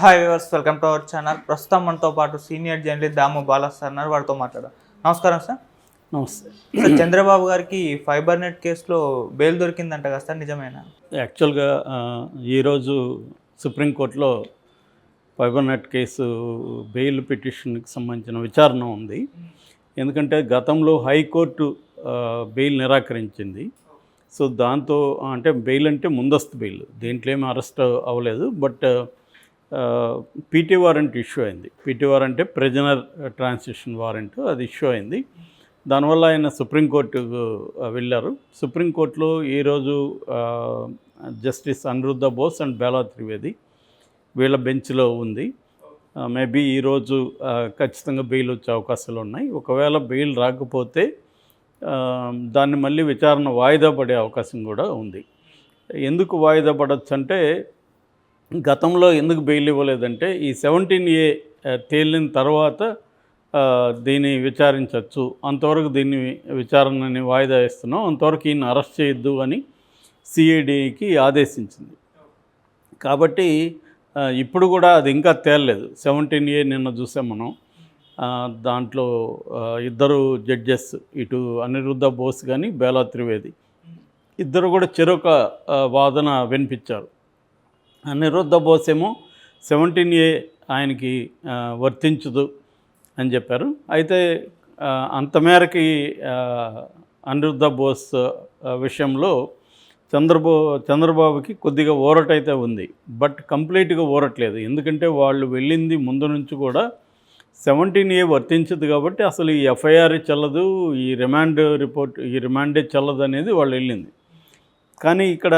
Hi viewers welcome to our channel ప్రస్తుతం మనతో పాటు senior journalist Damu Bala sir ఉన్నారు. వారితో మాట్లాడదాం. నమస్కారం సార్. నమస్తే. సార్ చంద్రబాబు గారికి ఫైబర్ నెట్ కేసులో బెయిల్ దొరికిందంట కదా సార్ నిజమేనా? యాక్చువల్గా ఈరోజు సుప్రీంకోర్టులో ఫైబర్ నెట్ కేసు బెయిల్ పిటిషన్కి సంబంధించిన విచారణ ఉంది. ఎందుకంటే గతంలో హైకోర్టు బెయిల్ నిరాకరించింది. సో దాంతో అంటే బెయిల్ అంటే ముందస్తు బెయిల్. దేంట్లో ఏమీ అరెస్ట్ అవ్వలేదు. బట్ పీటీ వారెంట్ ఇష్యూ అయింది. పీటీ వారెంట్ అంటే ప్రెజనర్ ట్రాన్సిషన్ వారెంట్ అది ఇష్యూ అయింది. దానివల్ల ఆయన సుప్రీంకోర్టుకు వెళ్ళారు. సుప్రీంకోర్టులో ఈరోజు జస్టిస్ అనిరుద్ధ బోస్ అండ్ బేలా త్రివేది వీళ్ళ బెంచ్లో ఉంది. మేబీ ఈరోజు ఖచ్చితంగా బెయిల్ వచ్చే అవకాశాలు ఉన్నాయి. ఒకవేళ బెయిల్ రాకపోతే దాన్ని మళ్ళీ విచారణ వాయిదా పడే అవకాశం కూడా ఉంది. ఎందుకు వాయిదా పడవచ్చు అంటే గతంలో ఎందుకు బెయిల్ ఇవ్వలేదంటే ఈ సెవెంటీన్ ఏ తేలిన తర్వాత దీన్ని విచారించవచ్చు. అంతవరకు దీన్ని విచారణని వాయిదా ఇస్తున్నాం అంతవరకు ఈయన అరెస్ట్ చేయొద్దు అని సిఐడికి ఆదేశించింది. కాబట్టి ఇప్పుడు కూడా అది ఇంకా తేలలేదు. సెవెంటీన్ ఏ నిన్న చూసాం మనం. దాంట్లో ఇద్దరు జడ్జెస్ ఇటు అనిరుద్ధ బోస్ కానీ బేలా త్రివేది. ఇద్దరు కూడా చెరొక వాదన వినిపించారు. అనిరుద్ధ బోసేమో సెవెంటీన్ ఏ ఆయనకి వర్తించదు అని చెప్పారు. అయితే అంతమేరకి అంత మేరకి అనిరుద్ధ బోస్ విషయంలో చంద్రబో చంద్రబాబుకి కొద్దిగా ఊరట అయితే ఉంది. బట్ కంప్లీట్గా ఊరట్లేదు. ఎందుకంటే వాళ్ళు వెళ్ళింది ముందు నుంచి కూడా సెవెంటీన్ ఏ వర్తించదు కాబట్టి అసలు ఈ ఎఫ్ఐఆర్ చెల్లదు ఈ రిమాండ్ రిపోర్ట్ ఈ రిమాండే చెల్లదు అనేది వాళ్ళు వెళ్ళింది. కానీ ఇక్కడ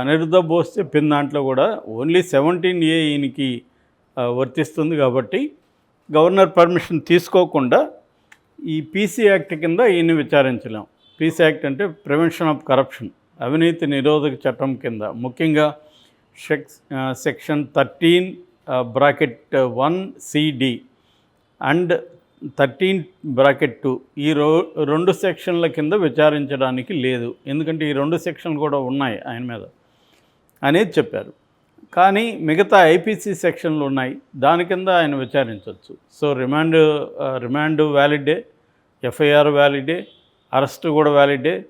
అనిరుద్ధ బోస్ చెప్పిన దాంట్లో కూడా ఓన్లీ సెవెంటీన్ ఏ ఈయనకి వర్తిస్తుంది కాబట్టి గవర్నర్ పర్మిషన్ తీసుకోకుండా ఈ పీసీ యాక్ట్ కింద ఈయన విచారించలేం. పీసీ యాక్ట్ అంటే ప్రివెన్షన్ ఆఫ్ కరప్షన్ అవినీతి నిరోధక చట్టం కింద. ముఖ్యంగా sex section thirteen bracket one CD and thirteen bracket two ఈ రో రెండు సెక్షన్ల కింద విచారించడానికి లేదు. ఎందుకంటే ఈ రెండు సెక్షన్లు కూడా ఉన్నాయి ఆయన మీద అనేది చెప్పారు. కానీ మిగతా ఐపీసీ సెక్షన్లు ఉన్నాయి. దాని కింద ఆయన విచారించవచ్చు సో రిమాండ్ రిమాండ్ వ్యాలిడే ఎఫ్ఐఆర్ వ్యాలిడే అరెస్ట్ కూడా వ్యాలిడే.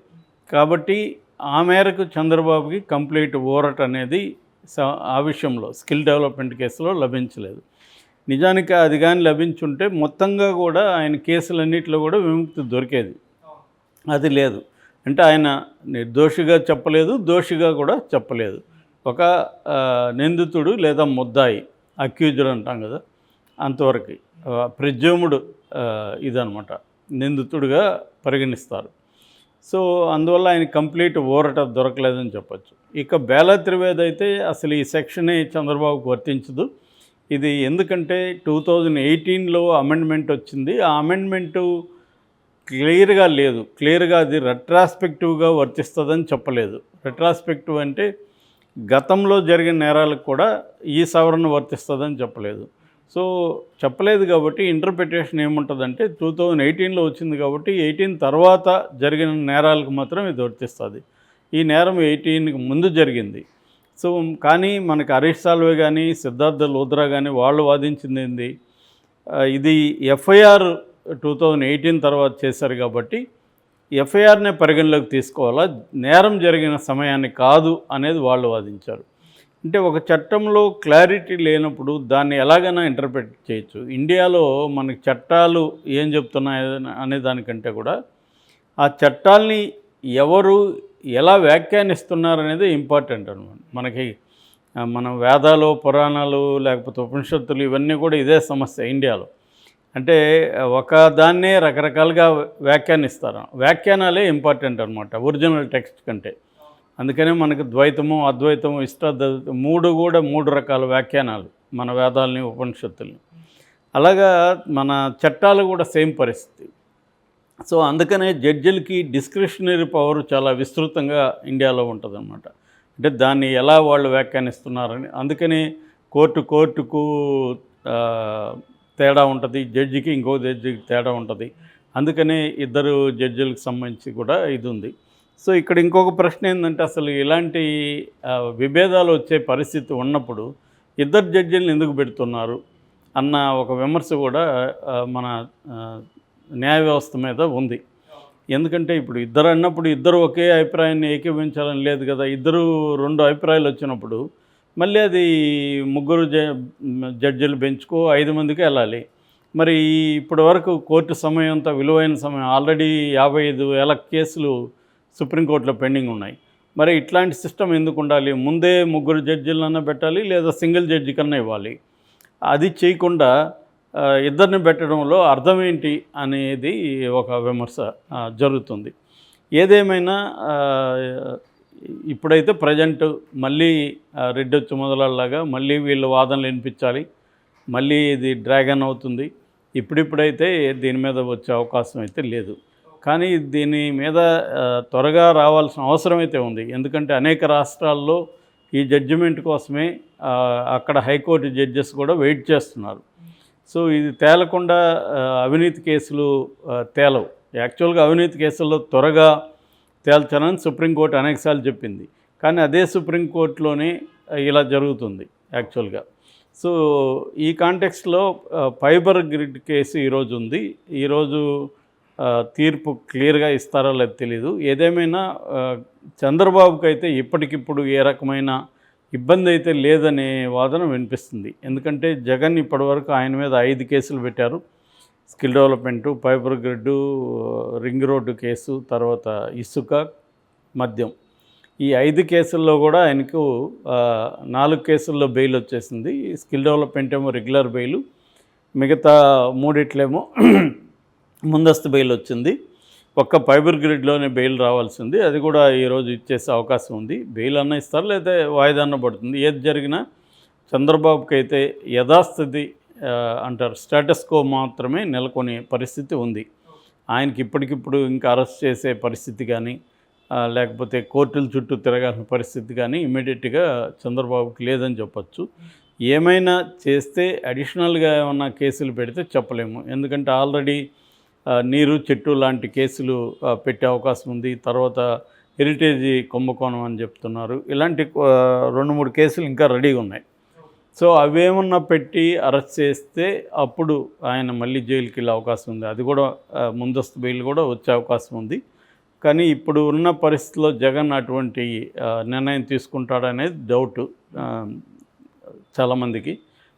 కాబట్టి ఆ మేరకు చంద్రబాబుకి కంప్లీట్ ఓరట్ అనేది స- ఆ విషయంలో స్కిల్ డెవలప్మెంట్ కేసులో లభించలేదు. నిజానికి అది కానీ లభించుంటే మొత్తంగా కూడా ఆయన కేసులన్నింటిలో కూడా విముక్తి దొరికేది. అది లేదు. అంటే ఆయన నిర్దోషిగా చెప్పలేదు దోషిగా కూడా చెప్పలేదు. ఒక నిందితుడు లేదా ముద్దాయి అక్యూజుడు అంటాం కదా అంతవరకు. ప్రజ్యోముడు ఇదనమాట నిందితుడిగా పరిగణిస్తారు. సో అందువల్ల ఆయన కంప్లీట్ ఊరట దొరకలేదని చెప్పొచ్చు. ఇక బేలా త్రివేది అయితే అసలు ఈ సెక్షనే చంద్రబాబుకు వర్తించదు. ఇది ఎందుకంటే టూ థౌజండ్ ఎయిటీన్లో అమెండ్మెంట్ వచ్చింది. ఆ అమెండ్మెంటు క్లియర్గా లేదు. క్లియర్గా అది రెట్రాస్పెక్టివ్గా వర్తిస్తుందని చెప్పలేదు. రెట్రాస్పెక్టివ్ అంటే గతంలో జరిగిన నేరాలకు కూడా ఈ సవరణ వర్తిస్తుందని చెప్పలేదు. సో చెప్పలేదు కాబట్టి ఇంటర్ప్రిటేషన్ ఏముంటుందంటే టూ థౌజండ్ ఎయిటీన్లో వచ్చింది కాబట్టి ఎయిటీన్ తర్వాత జరిగిన నేరాలకు మాత్రం ఇది వర్తిస్తుంది. ఈ నేరం ఎయిటీన్కి ముందు జరిగింది. సో కానీ మనకి హరీష్ సాల్వే కానీ సిద్ధార్థ లోద్రా కానీ వాళ్ళు వాదించింది ఏంది? ఇది ఎఫ్ఐఆర్ టూ థౌజండ్ ఎయిటీన్ తర్వాత చేశారు కాబట్టి ఎఫ్ఐఆర్నే పరిగణలోకి తీసుకోవాలా? నేరం జరిగిన సమయాన్ని కాదు అనేది వాళ్ళు వాదించారు. అంటే ఒక చట్టంలో క్లారిటీ లేనప్పుడు దాన్ని ఎలాగైనా ఇంటర్ప్రిట్ చేయొచ్చు. ఇండియాలో మనకి చట్టాలు ఏం చెప్తున్నాయి అనే దానికంటే కూడా ఆ చట్టాల్ని ఎవరు ఎలా వ్యాఖ్యానిస్తున్నారు అనేది ఇంపార్టెంట్ అనమాట మనకి మనం వేదాలు పురాణాలు లేకపోతే ఉపనిషత్తులు ఇవన్నీ కూడా ఇదే సమస్య ఇండియాలో. అంటే ఒక దాన్నే రకరకాలుగా వ్యాఖ్యానిస్తారు. వ్యాఖ్యానాలే ఇంపార్టెంట్ అనమాట ఒరిజినల్ టెక్స్ట్ కంటే. అందుకనే మనకు ద్వైతము అద్వైతము ఇష్టాద్వైతం మూడు కూడా మూడు రకాల వ్యాఖ్యానాలు మన వేదాలని ఉపనిషత్తుల్ని. అలాగా మన చట్టాలు కూడా సేమ్ పరిస్థితి. సో అందుకనే జడ్జిలకి డిస్క్రిషనరీ పవర్ చాలా విస్తృతంగా ఇండియాలో ఉంటుందన్నమాట. అంటే దాన్ని ఎలా వాళ్ళు వ్యాఖ్యానిస్తున్నారని అందుకని కోర్టు కోర్టుకు తేడా ఉంటుంది జడ్జికి ఇంకో జడ్జికి తేడా ఉంటుంది. అందుకనే ఇద్దరు జడ్జిలకు సంబంధించి కూడా ఇది ఉంది సో ఇక్కడ ఇంకొక ప్రశ్న ఏంటంటే అసలు ఇలాంటి విభేదాలు వచ్చే పరిస్థితి ఉన్నప్పుడు ఇద్దరు జడ్జిలను ఎందుకు పెడుతున్నారు? అన్న ఒక విమర్శ కూడా మన న్యాయ వ్యవస్థ మీద ఉంది. ఎందుకంటే ఇప్పుడు ఇద్దరు అన్నప్పుడు ఇద్దరు ఒకే అభిప్రాయాన్ని ఏకీభవించాలని లేదు కదా. ఇద్దరు రెండు అభిప్రాయాలు వచ్చినప్పుడు మళ్ళీ అది ముగ్గురు జ జడ్జిలు బెంచ్కో ఐదు మందికి వెళ్ళాలి. మరి ఇప్పటి వరకు కోర్టు సమయం అంతా విలువైన సమయం ఆల్రెడీ యాభై ఐదు వేల కేసులు సుప్రీంకోర్టులో పెండింగ్ ఉన్నాయి. మరి ఇట్లాంటి సిస్టమ్ ఎందుకు ఉండాలి? ముందే ముగ్గురు జడ్జిలన్నా పెట్టాలి లేదా సింగిల్ జడ్జి కన్నా ఇవ్వాలి. అది చేయకుండా ఇద్దరిని పెట్టడంలో అర్థం ఏంటి అనేది ఒక విమర్శ జరుగుతుంది. ఏదేమైనా ఇప్పుడైతే ప్రజెంట్ మళ్ళీ ఆ, రెడ్డి వచ్చి మొదలలాగా మళ్ళీ వీళ్ళు వాదనలు వినిపించాలి మళ్ళీ ఇది డ్రాగన్ అవుతుంది. ఇప్పుడిప్పుడైతే దీని మీద వచ్చే అవకాశం అయితే లేదు. కానీ దీని మీద త్వరగా రావాల్సిన అవసరం అయితే ఉంది. ఎందుకంటే అనేక రాష్ట్రాల్లో ఈ జడ్జిమెంట్ కోసమే అక్కడ హైకోర్టు జడ్జెస్ కూడా వెయిట్ చేస్తున్నారు. సో ఇది తేలకుండా అవినీతి కేసులు తేలవు. యాక్చువల్గా అవినీతి కేసుల్లో త్వరగా తేల్చాలని సుప్రీంకోర్టు అనేకసార్లు చెప్పింది. కానీ అదే సుప్రీంకోర్టులోనే ఇలా జరుగుతుంది యాక్చువల్గా. సో ఈ కాంటెక్స్ట్లో ఫైబర్ గ్రిడ్ కేసు ఈరోజు ఉంది. ఈరోజు తీర్పు క్లియర్గా ఇస్తారో లేదు తెలీదు. ఏదేమైనా ఆ, చంద్రబాబుకి అయితే ఇప్పటికిప్పుడు ఏ రకమైన ఇబ్బంది అయితే లేదనే వాదన వినిపిస్తుంది. ఎందుకంటే జగన్ ఇప్పటివరకు ఆయన మీద ఐదు కేసులు పెట్టారు. Skill development fibre grid ring road case తర్వాత ఇసుక మద్యం. ఈ ఐదు కేసుల్లో కూడా ఆయనకు నాలుగు కేసుల్లో బెయిల్ వచ్చేసింది. స్కిల్ డెవలప్మెంట్ ఏమో రెగ్యులర్ బెయిల్. మిగతా మూడిట్లేమో ముందస్తు బెయిల్ వచ్చింది. ఒక్క ఫైబర్ గ్రిడ్లోనే బెయిల్ రావాల్సింది. అది కూడా ఈరోజు ఇచ్చేసే అవకాశం ఉంది. బెయిల్ అన్న ఇస్తారు లేదా వాయిదా అన్న పడుతుంది. ఏది జరిగినా చంద్రబాబుకి అయితే యథాస్థితి అంటారు. స్టేటస్కో మాత్రమే నెలకొనే పరిస్థితి ఉంది. ఆయనకి ఇప్పటికిప్పుడు ఇంకా అరెస్ట్ చేసే పరిస్థితి కానీ లేకపోతే కోర్టుల చుట్టూ తిరగాల్సిన పరిస్థితి కానీ ఇమీడియట్గా చంద్రబాబుకి లేదని చెప్పచ్చు. ఏమైనా చేస్తే అడిషనల్గా ఏమన్నా కేసులు పెడితే చెప్పలేము. ఎందుకంటే ఆల్రెడీ నీరు చెట్టు లాంటి కేసులు పెట్టే అవకాశం ఉంది. తర్వాత హెరిటేజ్ కుంభకోణం అని చెప్తున్నారు. ఇలాంటి రెండు మూడు కేసులు ఇంకా రెడీగా ఉన్నాయి. సో అవేమన్నా పెట్టి అరెస్ట్ చేస్తే అప్పుడు ఆయన మళ్ళీ జైలుకి వెళ్ళే అవకాశం ఉంది. అది కూడా ముందస్తు బెయిల్ కూడా వచ్చే అవకాశం ఉంది. కానీ ఇప్పుడు ఉన్న పరిస్థితిలో జగన్ అటువంటి నిర్ణయం తీసుకుంటాడనేది డౌట్ చాలామందికి.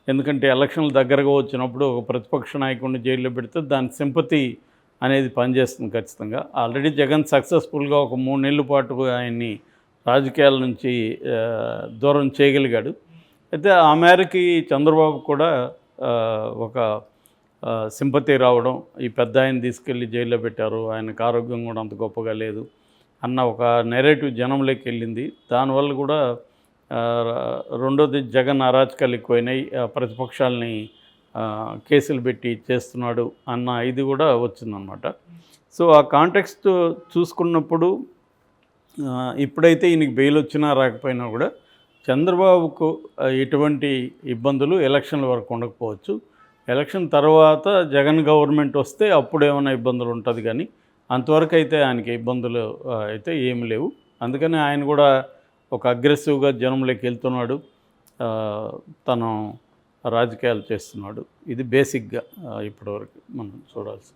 ఎందుకంటే ఎలక్షన్లు దగ్గరగా వచ్చినప్పుడు ఒక ప్రతిపక్ష నాయకుడిని జైల్లో పెడితే దాని సింపతి అనేది పనిచేస్తుంది ఖచ్చితంగా. ఆల్రెడీ జగన్ సక్సెస్ఫుల్గా ఒక మూడు నెలల పాటు ఆయన్ని రాజకీయాల నుంచి దూరం చేయగలిగాడు. అయితే ఆ మేరకి చంద్రబాబు కూడా ఒక సింపతి రావడం ఈ పెద్ద ఆయన తీసుకెళ్ళి జైల్లో పెట్టారు ఆయనకు ఆరోగ్యం కూడా అంత గొప్పగా లేదు అన్న ఒక నెరేటివ్ జనంలోకి వెళ్ళింది. దానివల్ల కూడా రెండోది జగన్ అరాచకాలు ఎక్కువైనాయి ప్రతిపక్షాలని కేసులు పెట్టి చేస్తున్నాడు అన్న ఇది కూడా వచ్చిందనమాట సో ఆ కాంటెక్స్ట్ చూసుకున్నప్పుడు ఇప్పుడైతే ఈయనకి బెయిల్ వచ్చినా రాకపోయినా కూడా చంద్రబాబుకు ఎటువంటి ఇబ్బందులు ఎలక్షన్ల వరకు ఉండకపోవచ్చు. ఎలక్షన్ తర్వాత జగన్ గవర్నమెంట్ వస్తే అప్పుడు ఏమైనా ఇబ్బందులు ఉంటుంది కానీ అంతవరకు అయితే ఆయనకి ఇబ్బందులు అయితే ఏమి లేవు. అందుకని ఆయన కూడా ఒక అగ్రెసివ్గా జనంలోకి వెళ్తున్నాడు. ఆ, తను రాజకీయాలు చేస్తున్నాడు. ఇది బేసిక్గా ఇప్పటివరకు మనం చూడాల్సింది.